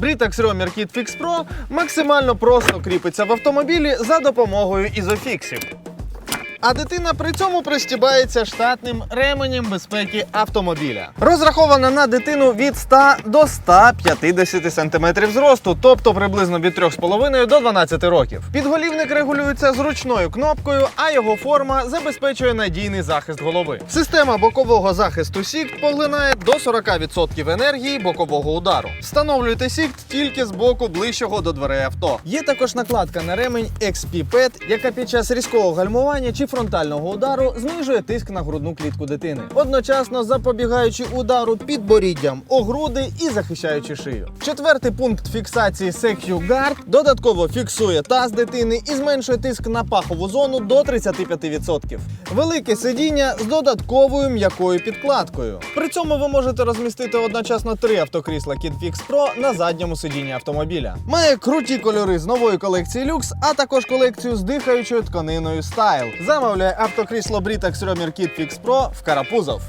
Britax Romer Kit Fix Pro максимально просто кріпиться в автомобілі за допомогою ізофіксів. А дитина при цьому пристібається штатним ременем безпеки автомобіля. Розрахована на дитину від 100 до 150 см зросту, тобто приблизно від 3,5 до 12 років. Підголівник регулюється зручною кнопкою, а його форма забезпечує надійний захист голови. Система бокового захисту сікт поглинає до 40% енергії бокового удару. Встановлюйте сікт тільки з боку ближчого до дверей авто. Є також накладка на ремень XP Pad, яка під час різкого гальмування чи фронтального удару знижує тиск на грудну клітку дитини, одночасно запобігаючи удару підборіддям о груди і захищаючи шию. Четвертий пункт фіксації Secure Guard додатково фіксує таз дитини і зменшує тиск на пахову зону до 35%. Велике сидіння з додатковою м'якою підкладкою. Цьому ви можете розмістити одночасно три автокрісла KidFix Pro на задньому сидінні автомобіля. Має круті кольори з нової колекції Lux, а також колекцію з дихаючою тканиною Style. Замовляє автокрісло Britax Romer KidFix Pro в Карапузов.